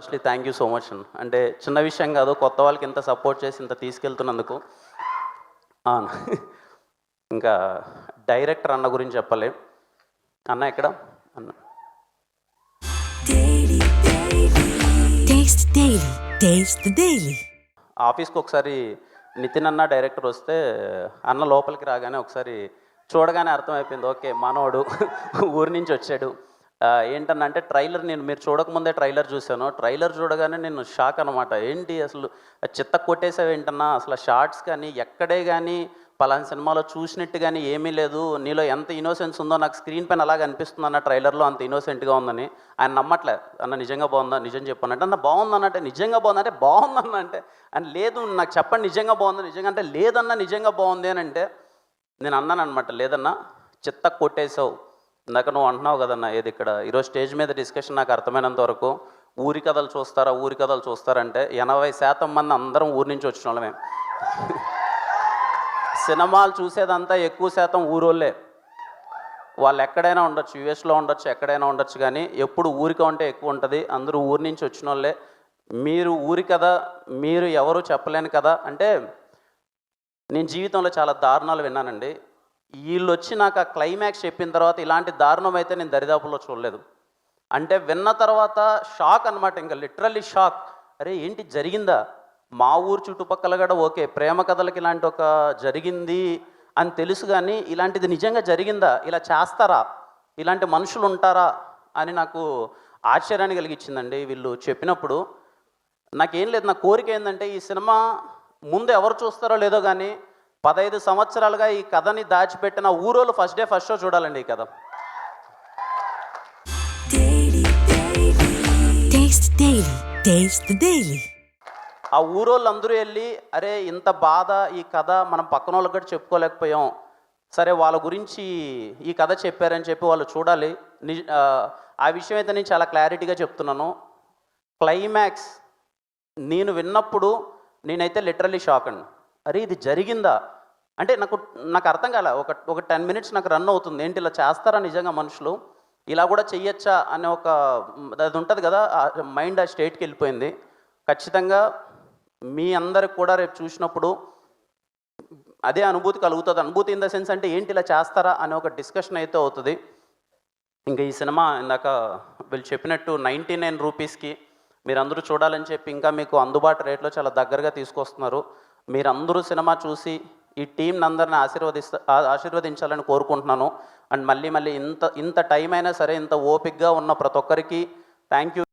Firstly thank you so much అన్న. అంటే చిన్న విషయం కాదు కొత్త వాళ్ళకి ఇంత సపోర్ట్ చేసి ఇంత తీసుకెళ్తున్నందుకు. ఇంకా డైరెక్టర్ అన్న గురించి చెప్పాలి. అన్న ఎక్కడ? అన్న. ఆఫీస్కి ఒకసారి నితిన్ అన్న డైరెక్టర్ వస్తే అన్న లోపలికి రాగానే ఒకసారి చూడగానే అర్థమైపోయింది. ఓకే మనోడు ఊరి నుంచి వచ్చాడు. ఏంటనంటే అంటే ట్రైలర్ నేను మీరు చూడకముందే ట్రైలర్ చూశాను. ట్రైలర్ చూడగానే నేను షాక్ అనమాట ఏంటి అసలు చిత్త కొట్టేసావు ఏంటన్నా అసలు షార్ట్స్ కానీ ఎక్కడే కానీ పలానా సినిమాలో చూసినట్టు కానీ ఏమీ లేదు. నీలో ఎంత ఇన్నోసెన్స్ ఉందో నాకు స్క్రీన్ పైన అలాగ అనిపిస్తుంది అన్న ట్రైలర్లో అంత ఇన్నోసెంట్గా ఉందని. ఆయన నమ్మట్లే. అన్న నిజంగా బాగుందా? నిజం చెప్పాను అంటే అన్న బాగుందన్నంటే నిజంగా బాగుంది? అంటే బాగుందన్న అంటే అని లేదు నాకు చెప్పండి నిజంగా బాగుంది? నిజంగా అంటే లేదన్నా నిజంగా బాగుంది అని అంటే నేను అన్నాను అనమాట లేదన్నా చిత్త కొట్టేసావు. ఇందాక నువ్వు అంటున్నావు కదన్నా ఏది ఇక్కడ? ఈరోజు స్టేజ్ మీద డిస్కషన్ నాకు అర్థమైనంత వరకు ఊరి కథలు చూస్తారా ఊరి కథలు చూస్తారంటే ఎనభై శాతం మంది అందరం ఊరి నుంచి వచ్చిన వాళ్ళమే. సినిమాలు చూసేదంతా ఎక్కువ శాతం ఊరోళ్ళే. వాళ్ళు ఎక్కడైనా ఉండొచ్చు యూఎస్లో ఉండొచ్చు ఎక్కడైనా ఉండొచ్చు కానీ ఎప్పుడు ఊరిక ఉంటే ఎక్కువ ఉంటుంది. అందరూ ఊరి నుంచి వచ్చిన వాళ్ళే. మీరు ఊరి కదా మీరు ఎవరు చెప్పలేను కదా అంటే నేను జీవితంలో చాలా దారుణాలు విన్నానండి. వీళ్ళు వచ్చి నాకు ఆ క్లైమాక్స్ చెప్పిన తర్వాత ఇలాంటి దారుణం అయితే నేను దరిదాపుల్లో చూడలేదు. అంటే విన్న తర్వాత షాక్ అనమాట ఇంకా లిటరల్లీ షాక్ అరే ఏంటి జరిగిందా? మా ఊరు చుట్టుపక్కల కూడా ఓకే ప్రేమ కథలకి ఇలాంటి ఒక జరిగింది అని తెలుసు కానీ ఇలాంటిది నిజంగా జరిగిందా? ఇలా చేస్తారా? ఇలాంటి మనుషులు ఉంటారా? అని నాకు ఆశ్చర్యాన్ని కలిగించిందండి వీళ్ళు చెప్పినప్పుడు. నాకేం లేదు నా కోరిక ఏంటంటే ఈ సినిమా ముందు ఎవరు చూస్తారో లేదో కానీ పదహైదు సంవత్సరాలుగా ఈ కథని దాచిపెట్టిన ఊరోళ్ళు ఫస్ట్ డే ఫస్ట్ షో చూడాలండి ఈ కథ. ఆ ఊరోళ్ళు అందరూ వెళ్ళి అరే ఇంత బాధ ఈ కథ మనం పక్కన వాళ్ళకి కూడా చెప్పుకోలేకపోయాం. సరే వాళ్ళ గురించి ఈ కథ చెప్పారని చెప్పి వాళ్ళు చూడాలి. నిజ ఆ విషయం అయితే నేను చాలా క్లారిటీగా చెప్తున్నాను. క్లైమాక్స్ నేను విన్నప్పుడు నేనైతే లిటరలీ షాక్ అండి. అరే ఇది జరిగిందా? అంటే నాకు నాకు అర్థం కాలే ఒక ఒక టెన్ మినిట్స్ నాకు రన్ అవుతుంది. ఏంటి ఇలా చేస్తారా నిజంగా మనుషులు? ఇలా కూడా చెయ్యొచ్చా అనే ఒక అది ఉంటుంది కదా మైండ్ ఆ స్టేట్కి వెళ్ళిపోయింది. ఖచ్చితంగా మీ అందరికి కూడా రేపు చూసినప్పుడు అదే అనుభూతి కలుగుతుంది. అనుభూతి ఇన్ ద సెన్స్ అంటే ఏంటి ఇలా చేస్తారా అనే ఒక డిస్కషన్ అయితే అవుతుంది. ఇంకా ఈ సినిమా ఇందాక వీళ్ళు చెప్పినట్టు నైంటీ నైన్ రూపీస్కి మీరందరూ చూడాలని చెప్పి ఇంకా మీకు అందుబాటు రేట్లో చాలా దగ్గరగా తీసుకొస్తున్నారు. మీరందరూ సినిమా చూసి ఈ టీంని అందరిని ఆశీర్వదిస్తా ఆశీర్వదించాలని కోరుకుంటున్నాను. అండ్ మళ్ళీ మళ్ళీ ఇంత ఇంత టైం అయినా సరే ఇంత ఓపిక్గా ఉన్న ప్రతి ఒక్కరికి థ్యాంక్ యూ